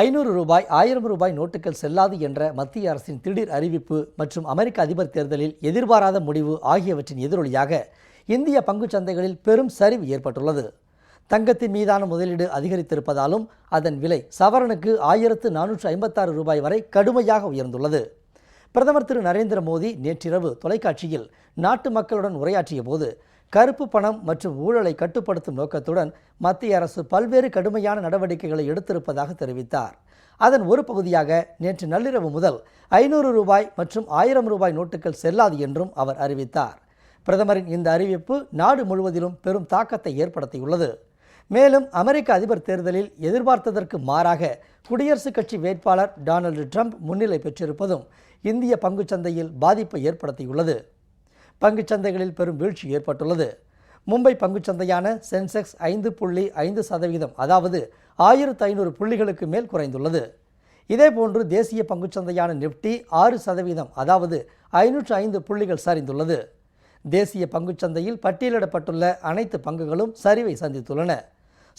ஐநூறு ரூபாய் ஆயிரம் ரூபாய் நோட்டுகள் செல்லாது என்ற மத்திய அரசின் திடீர் அறிவிப்பு மற்றும் அமெரிக்க அதிபர் தேர்தலில் எதிர்பாராத முடிவு ஆகியவற்றின் எதிரொலியாக இந்திய பங்கு சந்தைகளில் பெரும் சரிவு ஏற்பட்டுள்ளது. தங்கத்தின் மீதான முதலீடு அதிகரித்திருப்பதாலும் அதன் விலை சவரனுக்கு ஆயிரத்து நானூற்று ஐம்பத்தாறு ரூபாய் வரை கடுமையாக உயர்ந்துள்ளது. பிரதமர் திரு நரேந்திர மோடி நேற்றிரவு தொலைக்காட்சியில் நாட்டு மக்களுடன் உரையாற்றிய போது கருப்பு பணம் மற்றும் ஊழலை கட்டுப்படுத்தும் நோக்கத்துடன் மத்திய அரசு பல்வேறு கடுமையான நடவடிக்கைகளை எடுத்திருப்பதாக தெரிவித்தார். அதன் ஒரு பகுதியாக நேற்று நள்ளிரவு முதல் ஐநூறு ரூபாய் மற்றும் ஆயிரம் ரூபாய் நோட்டுகள் செல்லாது என்றும் அவர் அறிவித்தார். பிரதமரின் இந்த அறிவிப்பு நாடு முழுவதிலும் பெரும் தாக்கத்தை ஏற்படுத்தியுள்ளது. மேலும் அமெரிக்க அதிபர் தேர்தலில் எதிர்பார்த்ததற்கு மாறாக குடியரசுக் கட்சி வேட்பாளர் டொனால்டு ட்ரம்ப் முன்னிலை பெற்றிருப்பதும் இந்திய பங்குச்சந்தையில் பாதிப்பை ஏற்படுத்தியுள்ளது. பங்குச் சந்தைகளில் பெரும் வீழ்ச்சி ஏற்பட்டுள்ளது. மும்பை பங்குச்சந்தையான சென்செக்ஸ் ஐந்து புள்ளி ஐந்து சதவீதம் அதாவது ஆயிரத்து ஐநூறு புள்ளிகளுக்கு மேல் குறைந்துள்ளது. இதேபோன்று தேசிய பங்குச் சந்தையான நிப்டி ஆறு சதவீதம் அதாவது ஐநூற்று ஐந்து புள்ளிகள் சரிந்துள்ளது. தேசிய பங்குச் சந்தையில் பட்டியலிடப்பட்டுள்ள அனைத்து பங்குகளும் சரிவை சந்தித்துள்ளன.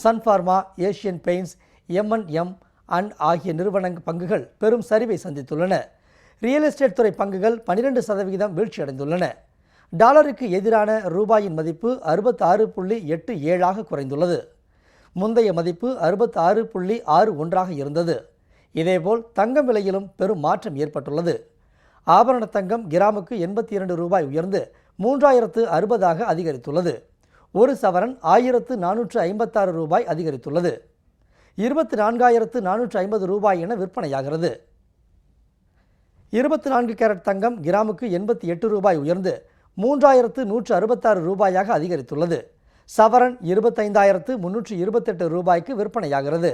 Sun Pharma Asian Paints M N M and ஆகிய நிறுவன பங்குகள் பெரும் சரிவை சந்தித்துள்ளன. ரியல் எஸ்டேட் துறை பங்குகள் பனிரெண்டு சதவிகிதம் வீழ்ச்சியடைந்துள்ளன. டாலருக்கு எதிரான ரூபாயின் மதிப்பு அறுபத்தாறு புள்ளி எட்டு ஏழாக குறைந்துள்ளது. முந்தைய மதிப்பு அறுபத்தாறு புள்ளி ஆறு ஒன்றாக இருந்தது. இதேபோல் தங்கம் விலையிலும் பெரும் மாற்றம் ஏற்பட்டுள்ளது. ஆபரண தங்கம் கிராமுக்கு எண்பத்தி இரண்டு ரூபாய் உயர்ந்து மூன்றாயிரத்து அறுபதாக அதிகரித்துள்ளது. ஒரு சவரன் ஆயிரத்து நானூற்று ஐம்பத்தாறு ரூபாய் அதிகரித்துள்ளது. இருபத்தி நான்காயிரத்து நானூற்று ஐம்பது ரூபாய் என விற்பனையாகிறது. இருபத்தி நான்கு கேரட் தங்கம் கிராமுக்கு எண்பத்தி எட்டு ரூபாய் உயர்ந்து மூன்றாயிரத்து நூற்று அறுபத்தாறு ரூபாயாக அதிகரித்துள்ளது. சவரன் இருபத்தைந்தாயிரத்து முன்னூற்று இருபத்தெட்டு ரூபாய்க்கு விற்பனையாகிறது.